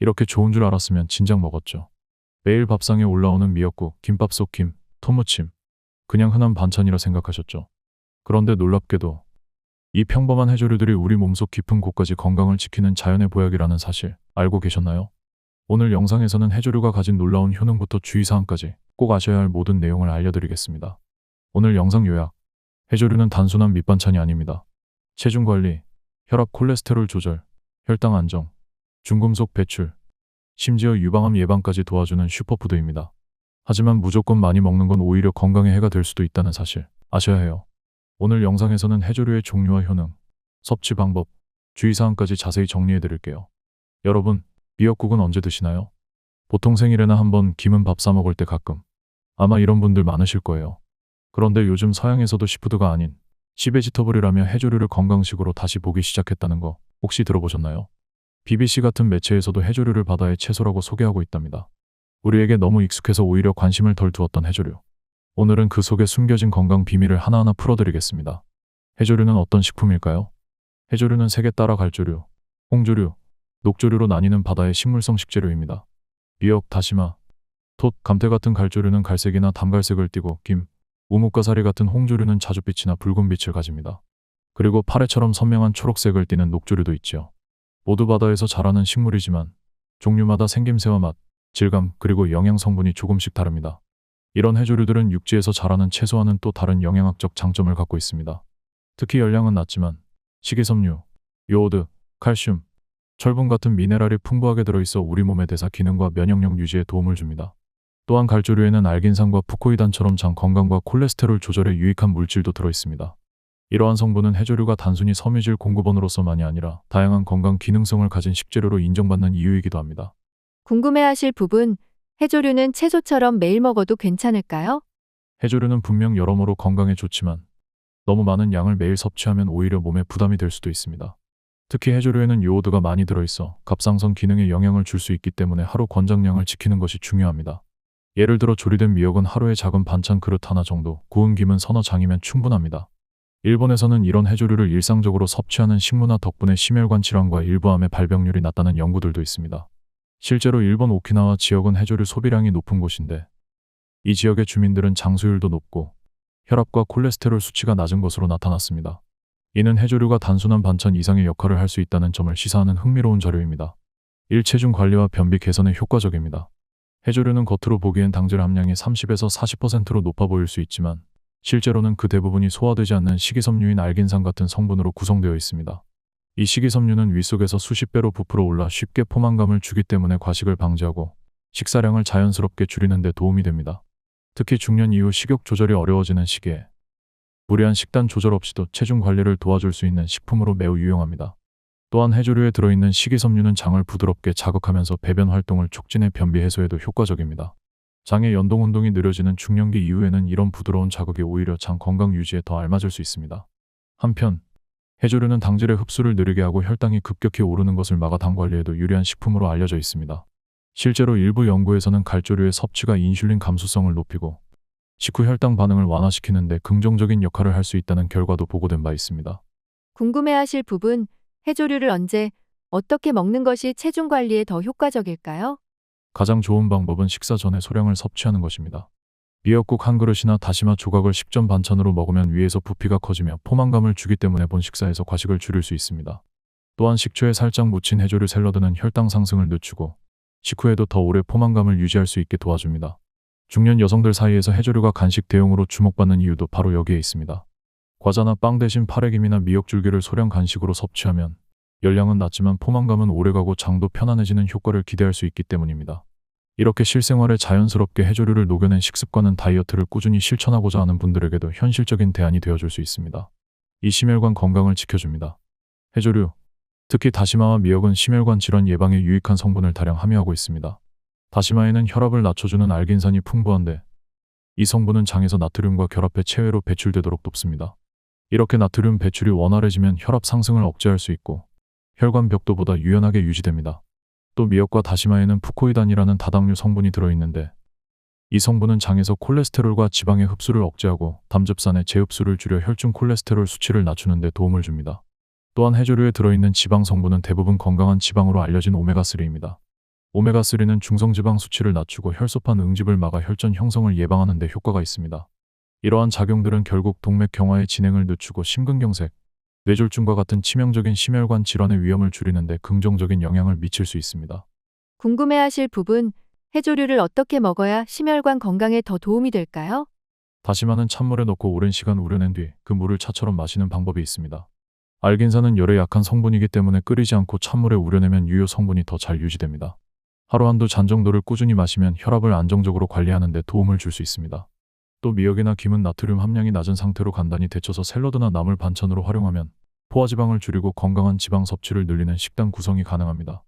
이렇게 좋은 줄 알았으면 진작 먹었죠. 매일 밥상에 올라오는 미역국, 김밥 속 김, 토무침. 그냥 흔한 반찬이라 생각하셨죠. 그런데 놀랍게도 이 평범한 해조류들이 우리 몸속 깊은 곳까지 건강을 지키는 자연의 보약이라는 사실 알고 계셨나요? 오늘 영상에서는 해조류가 가진 놀라운 효능부터 주의사항까지 꼭 아셔야 할 모든 내용을 알려드리겠습니다. 오늘 영상 요약. 해조류는 단순한 밑반찬이 아닙니다. 체중 관리, 혈압 콜레스테롤 조절, 혈당 안정, 중금속 배출, 심지어 유방암 예방까지 도와주는 슈퍼푸드입니다. 하지만 무조건 많이 먹는 건 오히려 건강에 해가 될 수도 있다는 사실 아셔야 해요. 오늘 영상에서는 해조류의 종류와 효능, 섭취 방법, 주의사항까지 자세히 정리해 드릴게요. 여러분, 미역국은 언제 드시나요? 보통 생일에나 한번 김은 밥 사 먹을 때 가끔. 아마 이런 분들 많으실 거예요. 그런데 요즘 서양에서도 시푸드가 아닌 시베지터블이라며 해조류를 건강식으로 다시 보기 시작했다는 거 혹시 들어보셨나요? BBC 같은 매체에서도 해조류를 바다의 채소라고 소개하고 있답니다. 우리에게 너무 익숙해서 오히려 관심을 덜 두었던 해조류. 오늘은 그 속에 숨겨진 건강 비밀을 하나하나 풀어드리겠습니다. 해조류는 어떤 식품일까요? 해조류는 색에 따라 갈조류, 홍조류, 녹조류로 나뉘는 바다의 식물성 식재료입니다. 미역, 다시마, 톳, 감태 같은 갈조류는 갈색이나 담갈색을 띠고 김, 우뭇가사리 같은 홍조류는 자줏빛이나 붉은 빛을 가집니다. 그리고 파래처럼 선명한 초록색을 띠는 녹조류도 있지요. 모두 바다에서 자라는 식물이지만 종류마다 생김새와 맛, 질감, 그리고 영양 성분이 조금씩 다릅니다. 이런 해조류들은 육지에서 자라는 채소와는 또 다른 영양학적 장점을 갖고 있습니다. 특히 열량은 낮지만 식이섬유, 요오드, 칼슘, 철분 같은 미네랄이 풍부하게 들어있어 우리 몸의 대사 기능과 면역력 유지에 도움을 줍니다. 또한 갈조류에는 알긴산과 푸코이단처럼 장 건강과 콜레스테롤 조절에 유익한 물질도 들어있습니다. 이러한 성분은 해조류가 단순히 섬유질 공급원으로서만이 아니라 다양한 건강 기능성을 가진 식재료로 인정받는 이유이기도 합니다. 궁금해하실 부분, 해조류는 채소처럼 매일 먹어도 괜찮을까요? 해조류는 분명 여러모로 건강에 좋지만 너무 많은 양을 매일 섭취하면 오히려 몸에 부담이 될 수도 있습니다. 특히 해조류에는 요오드가 많이 들어있어 갑상선 기능에 영향을 줄 수 있기 때문에 하루 권장량을 지키는 것이 중요합니다. 예를 들어 조리된 미역은 하루에 작은 반찬 그릇 하나 정도, 구운 김은 서너 장이면 충분합니다. 일본에서는 이런 해조류를 일상적으로 섭취하는 식문화 덕분에 심혈관 질환과 일부암의 발병률이 낮다는 연구들도 있습니다. 실제로 일본 오키나와 지역은 해조류 소비량이 높은 곳인데 이 지역의 주민들은 장수율도 높고 혈압과 콜레스테롤 수치가 낮은 것으로 나타났습니다. 이는 해조류가 단순한 반찬 이상의 역할을 할 수 있다는 점을 시사하는 흥미로운 자료입니다. 일체중 관리와 변비 개선에 효과적입니다. 해조류는 겉으로 보기엔 당질 함량이 30에서 40%로 높아 보일 수 있지만 실제로는 그 대부분이 소화되지 않는 식이섬유인 알긴산 같은 성분으로 구성되어 있습니다. 이 식이섬유는 위 속에서 수십 배로 부풀어 올라 쉽게 포만감을 주기 때문에 과식을 방지하고 식사량을 자연스럽게 줄이는 데 도움이 됩니다. 특히 중년 이후 식욕 조절이 어려워지는 시기에 무리한 식단 조절 없이도 체중 관리를 도와줄 수 있는 식품으로 매우 유용합니다. 또한 해조류에 들어있는 식이섬유는 장을 부드럽게 자극하면서 배변 활동을 촉진해 변비 해소에도 효과적입니다. 장의 연동 운동이 느려지는 중년기 이후에는 이런 부드러운 자극이 오히려 장 건강 유지에 더 알맞을 수 있습니다. 한편 해조류는 당질의 흡수를 느리게 하고 혈당이 급격히 오르는 것을 막아 당 관리에도 유리한 식품으로 알려져 있습니다. 실제로 일부 연구에서는 갈조류의 섭취가 인슐린 감수성을 높이고 식후 혈당 반응을 완화시키는 데 긍정적인 역할을 할 수 있다는 결과도 보고된 바 있습니다. 궁금해하실 부분, 해조류를 언제, 어떻게 먹는 것이 체중 관리에 더 효과적일까요? 가장 좋은 방법은 식사 전에 소량을 섭취하는 것입니다. 미역국 한 그릇이나 다시마 조각을 식전 반찬으로 먹으면 위에서 부피가 커지며 포만감을 주기 때문에 본 식사에서 과식을 줄일 수 있습니다. 또한 식초에 살짝 묻힌 해조류 샐러드는 혈당 상승을 늦추고 식후에도 더 오래 포만감을 유지할 수 있게 도와줍니다. 중년 여성들 사이에서 해조류가 간식 대용으로 주목받는 이유도 바로 여기에 있습니다. 과자나 빵 대신 파래김이나 미역줄기를 소량 간식으로 섭취하면 열량은 낮지만 포만감은 오래가고 장도 편안해지는 효과를 기대할 수 있기 때문입니다. 이렇게 실생활에 자연스럽게 해조류를 녹여낸 식습관은 다이어트를 꾸준히 실천하고자 하는 분들에게도 현실적인 대안이 되어줄 수 있습니다. 이 심혈관 건강을 지켜줍니다. 해조류, 특히 다시마와 미역은 심혈관 질환 예방에 유익한 성분을 다량 함유하고 있습니다. 다시마에는 혈압을 낮춰주는 알긴산이 풍부한데 이 성분은 장에서 나트륨과 결합해 체외로 배출되도록 돕습니다. 이렇게 나트륨 배출이 원활해지면 혈압 상승을 억제할 수 있고 혈관 벽도보다 유연하게 유지됩니다. 또 미역과 다시마에는 푸코이단이라는 다당류 성분이 들어있는데 이 성분은 장에서 콜레스테롤과 지방의 흡수를 억제하고 담즙산의 재흡수를 줄여 혈중 콜레스테롤 수치를 낮추는 데 도움을 줍니다. 또한 해조류에 들어있는 지방 성분은 대부분 건강한 지방으로 알려진 오메가3입니다. 오메가3는 중성지방 수치를 낮추고 혈소판 응집을 막아 혈전 형성을 예방하는 데 효과가 있습니다. 이러한 작용들은 결국 동맥 경화의 진행을 늦추고 심근경색, 뇌졸중과 같은 치명적인 심혈관 질환의 위험을 줄이는 데 긍정적인 영향을 미칠 수 있습니다. 궁금해하실 부분, 해조류를 어떻게 먹어야 심혈관 건강에 더 도움이 될까요? 다시마는 찬물에 넣고 오랜 시간 우려낸 뒤 그 물을 차처럼 마시는 방법이 있습니다. 알긴산은 열에 약한 성분이기 때문에 끓이지 않고 찬물에 우려내면 유효 성분이 더 잘 유지됩니다. 하루 한두 잔 정도를 꾸준히 마시면 혈압을 안정적으로 관리하는 데 도움을 줄 수 있습니다. 또 미역이나 김은 나트륨 함량이 낮은 상태로 간단히 데쳐서 샐러드나 나물 반찬으로 활용하면 포화지방을 줄이고 건강한 지방 섭취를 늘리는 식단 구성이 가능합니다.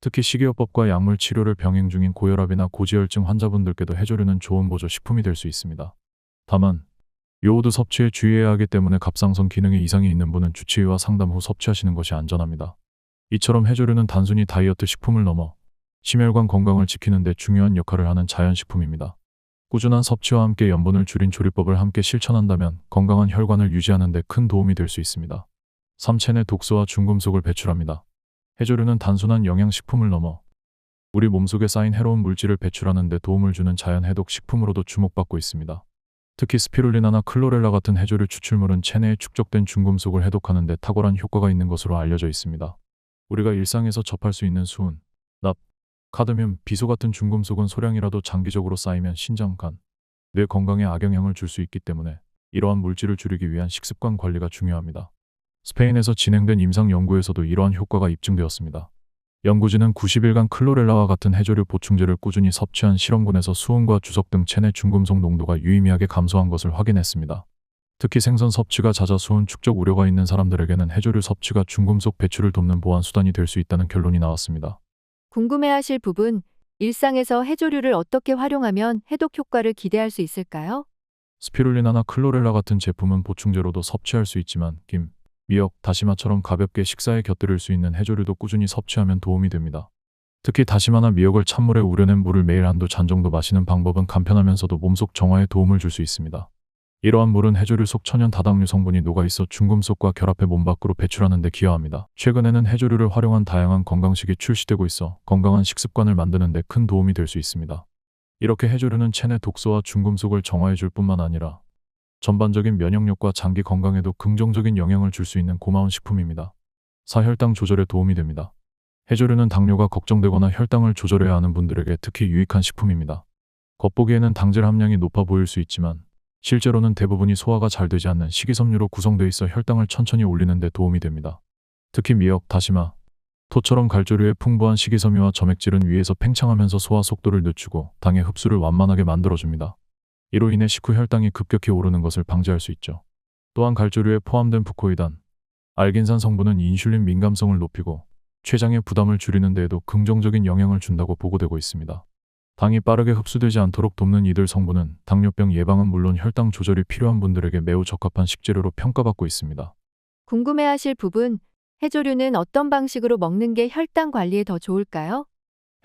특히 식이요법과 약물 치료를 병행 중인 고혈압이나 고지혈증 환자분들께도 해조류는 좋은 보조 식품이 될 수 있습니다. 다만 요오드 섭취에 주의해야 하기 때문에 갑상선 기능에 이상이 있는 분은 주치의와 상담 후 섭취하시는 것이 안전합니다. 이처럼 해조류는 단순히 다이어트 식품을 넘어 심혈관 건강을 지키는 데 중요한 역할을 하는 자연식품입니다. 꾸준한 섭취와 함께 염분을 줄인 조리법을 함께 실천한다면 건강한 혈관을 유지하는 데 큰 도움이 될 수 있습니다. 삼체내 독소와 중금속을 배출합니다. 해조류는 단순한 영양식품을 넘어 우리 몸속에 쌓인 해로운 물질을 배출하는 데 도움을 주는 자연 해독 식품으로도 주목받고 있습니다. 특히 스피룰리나나 클로렐라 같은 해조류 추출물은 체내에 축적된 중금속을 해독하는 데 탁월한 효과가 있는 것으로 알려져 있습니다. 우리가 일상에서 접할 수 있는 수은, 납, 카드뮴, 비소 같은 중금속은 소량이라도 장기적으로 쌓이면 신장, 간, 뇌 건강에 악영향을 줄 수 있기 때문에 이러한 물질을 줄이기 위한 식습관 관리가 중요합니다. 스페인에서 진행된 임상 연구에서도 이러한 효과가 입증되었습니다. 연구진은 90일간 클로렐라와 같은 해조류 보충제를 꾸준히 섭취한 실험군에서 수은과 주석 등 체내 중금속 농도가 유의미하게 감소한 것을 확인했습니다. 특히 생선 섭취가 잦아 수은 축적 우려가 있는 사람들에게는 해조류 섭취가 중금속 배출을 돕는 보완 수단이 될 수 있다는 결론이 나왔습니다. 궁금해하실 부분, 일상에서 해조류를 어떻게 활용하면 해독 효과를 기대할 수 있을까요? 스피룰리나나 클로렐라 같은 제품은 보충제로도 섭취할 수 있지만 김, 미역, 다시마처럼 가볍게 식사에 곁들일 수 있는 해조류도 꾸준히 섭취하면 도움이 됩니다. 특히 다시마나 미역을 찬물에 우려낸 물을 매일 한두 잔 정도 마시는 방법은 간편하면서도 몸속 정화에 도움을 줄 수 있습니다. 이러한 물은 해조류 속 천연 다당류 성분이 녹아있어 중금속과 결합해 몸 밖으로 배출하는 데 기여합니다. 최근에는 해조류를 활용한 다양한 건강식이 출시되고 있어 건강한 식습관을 만드는 데 큰 도움이 될 수 있습니다. 이렇게 해조류는 체내 독소와 중금속을 정화해 줄 뿐만 아니라 전반적인 면역력과 장기 건강에도 긍정적인 영향을 줄 수 있는 고마운 식품입니다. 사혈당 조절에 도움이 됩니다. 해조류는 당뇨가 걱정되거나 혈당을 조절해야 하는 분들에게 특히 유익한 식품입니다. 겉보기에는 당질 함량이 높아 보일 수 있지만 실제로는 대부분이 소화가 잘 되지 않는 식이섬유로 구성되어 있어 혈당을 천천히 올리는 데 도움이 됩니다. 특히 미역, 다시마, 토처럼 갈조류의 풍부한 식이섬유와 점액질은 위에서 팽창하면서 소화 속도를 늦추고 당의 흡수를 완만하게 만들어줍니다. 이로 인해 식후 혈당이 급격히 오르는 것을 방지할 수 있죠. 또한 갈조류에 포함된 부코이단, 알긴산 성분은 인슐린 민감성을 높이고 췌장의 부담을 줄이는 데에도 긍정적인 영향을 준다고 보고되고 있습니다. 당이 빠르게 흡수되지 않도록 돕는 이들 성분은 당뇨병 예방은 물론 혈당 조절이 필요한 분들에게 매우 적합한 식재료로 평가받고 있습니다. 궁금해하실 부분, 해조류는 어떤 방식으로 먹는 게 혈당 관리에 더 좋을까요?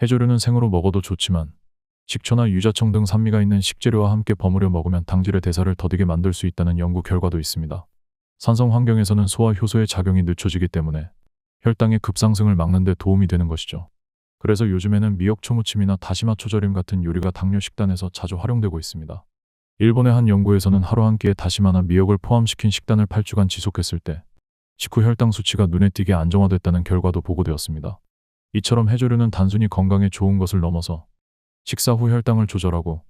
해조류는 생으로 먹어도 좋지만 식초나 유자청 등 산미가 있는 식재료와 함께 버무려 먹으면 당질의 대사를 더디게 만들 수 있다는 연구 결과도 있습니다. 산성 환경에서는 소화 효소의 작용이 늦춰지기 때문에 혈당의 급상승을 막는 데 도움이 되는 것이죠. 그래서 요즘에는 미역 초무침이나 다시마 초절임 같은 요리가 당뇨 식단에서 자주 활용되고 있습니다. 일본의 한 연구에서는 하루 한 끼에 다시마나 미역을 포함시킨 식단을 8주간 지속했을 때 식후 혈당 수치가 눈에 띄게 안정화됐다는 결과도 보고되었습니다. 이처럼 해조류는 단순히 건강에 좋은 것을 넘어서 식사 후 혈당을 조절하고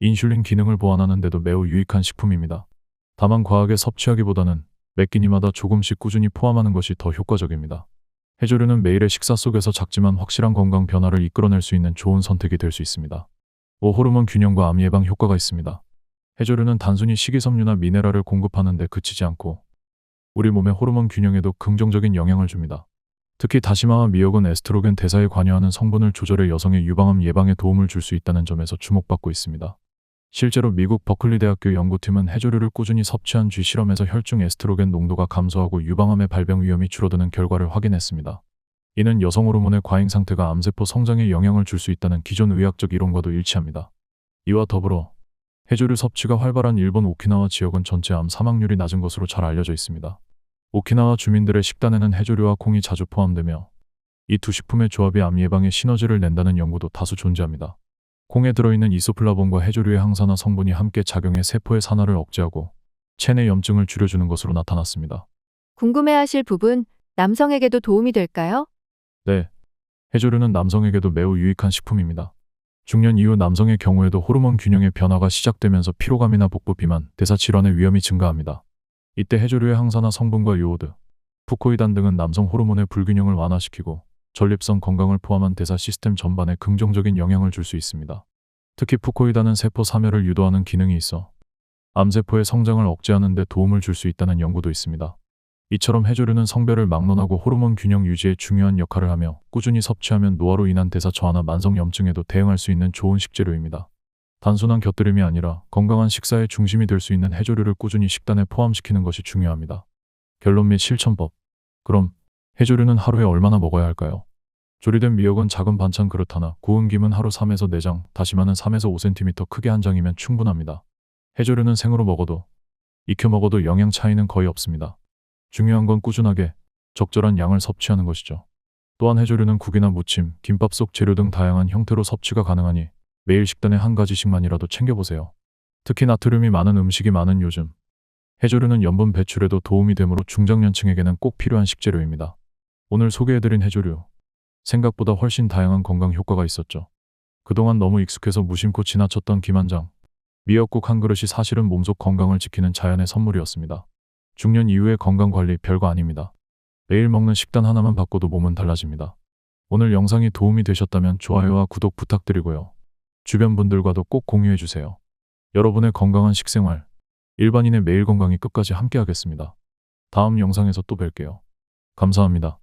인슐린 기능을 보완하는 데도 매우 유익한 식품입니다. 다만 과하게 섭취하기보다는 매 끼니마다 조금씩 꾸준히 포함하는 것이 더 효과적입니다. 해조류는 매일의 식사 속에서 작지만 확실한 건강 변화를 이끌어낼 수 있는 좋은 선택이 될 수 있습니다. 5. 호르몬 균형과 암 예방 효과가 있습니다. 해조류는 단순히 식이섬유나 미네랄을 공급하는 데 그치지 않고 우리 몸의 호르몬 균형에도 긍정적인 영향을 줍니다. 특히 다시마와 미역은 에스트로겐 대사에 관여하는 성분을 조절해 여성의 유방암 예방에 도움을 줄 수 있다는 점에서 주목받고 있습니다. 실제로 미국 버클리 대학교 연구팀은 해조류를 꾸준히 섭취한 쥐 실험에서 혈중 에스트로겐 농도가 감소하고 유방암의 발병 위험이 줄어드는 결과를 확인했습니다. 이는 여성 호르몬의 과잉 상태가 암세포 성장에 영향을 줄 수 있다는 기존 의학적 이론과도 일치합니다. 이와 더불어 해조류 섭취가 활발한 일본 오키나와 지역은 전체 암 사망률이 낮은 것으로 잘 알려져 있습니다. 오키나와 주민들의 식단에는 해조류와 콩이 자주 포함되며 이 두 식품의 조합이 암 예방에 시너지를 낸다는 연구도 다수 존재합니다. 콩에 들어있는 이소플라본과 해조류의 항산화 성분이 함께 작용해 세포의 산화를 억제하고 체내 염증을 줄여주는 것으로 나타났습니다. 궁금해하실 부분, 남성에게도 도움이 될까요? 네. 해조류는 남성에게도 매우 유익한 식품입니다. 중년 이후 남성의 경우에도 호르몬 균형의 변화가 시작되면서 피로감이나 복부 비만, 대사 질환의 위험이 증가합니다. 이때 해조류의 항산화 성분과 요오드, 푸코이단 등은 남성 호르몬의 불균형을 완화시키고 전립선 건강을 포함한 대사 시스템 전반에 긍정적인 영향을 줄 수 있습니다. 특히 푸코이단은 세포 사멸을 유도하는 기능이 있어 암세포의 성장을 억제하는 데 도움을 줄 수 있다는 연구도 있습니다. 이처럼 해조류는 성별을 막론하고 호르몬 균형 유지에 중요한 역할을 하며 꾸준히 섭취하면 노화로 인한 대사 저하나 만성 염증에도 대응할 수 있는 좋은 식재료입니다. 단순한 곁들임이 아니라 건강한 식사의 중심이 될 수 있는 해조류를 꾸준히 식단에 포함시키는 것이 중요합니다. 결론 및 실천법. 그럼 해조류는 하루에 얼마나 먹어야 할까요? 조리된 미역은 작은 반찬 그릇 하나, 구운 김은 하루 3에서 4장, 다시마는 3에서 5cm 크게 한 장이면 충분합니다. 해조류는 생으로 먹어도 익혀 먹어도 영양 차이는 거의 없습니다. 중요한 건 꾸준하게 적절한 양을 섭취하는 것이죠. 또한 해조류는 국이나 무침, 김밥 속 재료 등 다양한 형태로 섭취가 가능하니 매일 식단에 한 가지씩만이라도 챙겨보세요. 특히 나트륨이 많은 음식이 많은 요즘 해조류는 염분 배출에도 도움이 되므로 중장년층에게는 꼭 필요한 식재료입니다. 오늘 소개해드린 해조류 생각보다 훨씬 다양한 건강 효과가 있었죠. 그동안 너무 익숙해서 무심코 지나쳤던 김한장 미역국 한 그릇이 사실은 몸속 건강을 지키는 자연의 선물이었습니다. 중년 이후의 건강 관리 별거 아닙니다. 매일 먹는 식단 하나만 바꿔도 몸은 달라집니다. 오늘 영상이 도움이 되셨다면 좋아요와 구독 부탁드리고요. 주변 분들과도 꼭 공유해 주세요. 여러분의 건강한 식생활, 일반인의 매일 건강이 끝까지 함께 하겠습니다. 다음 영상에서 또 뵐게요. 감사합니다.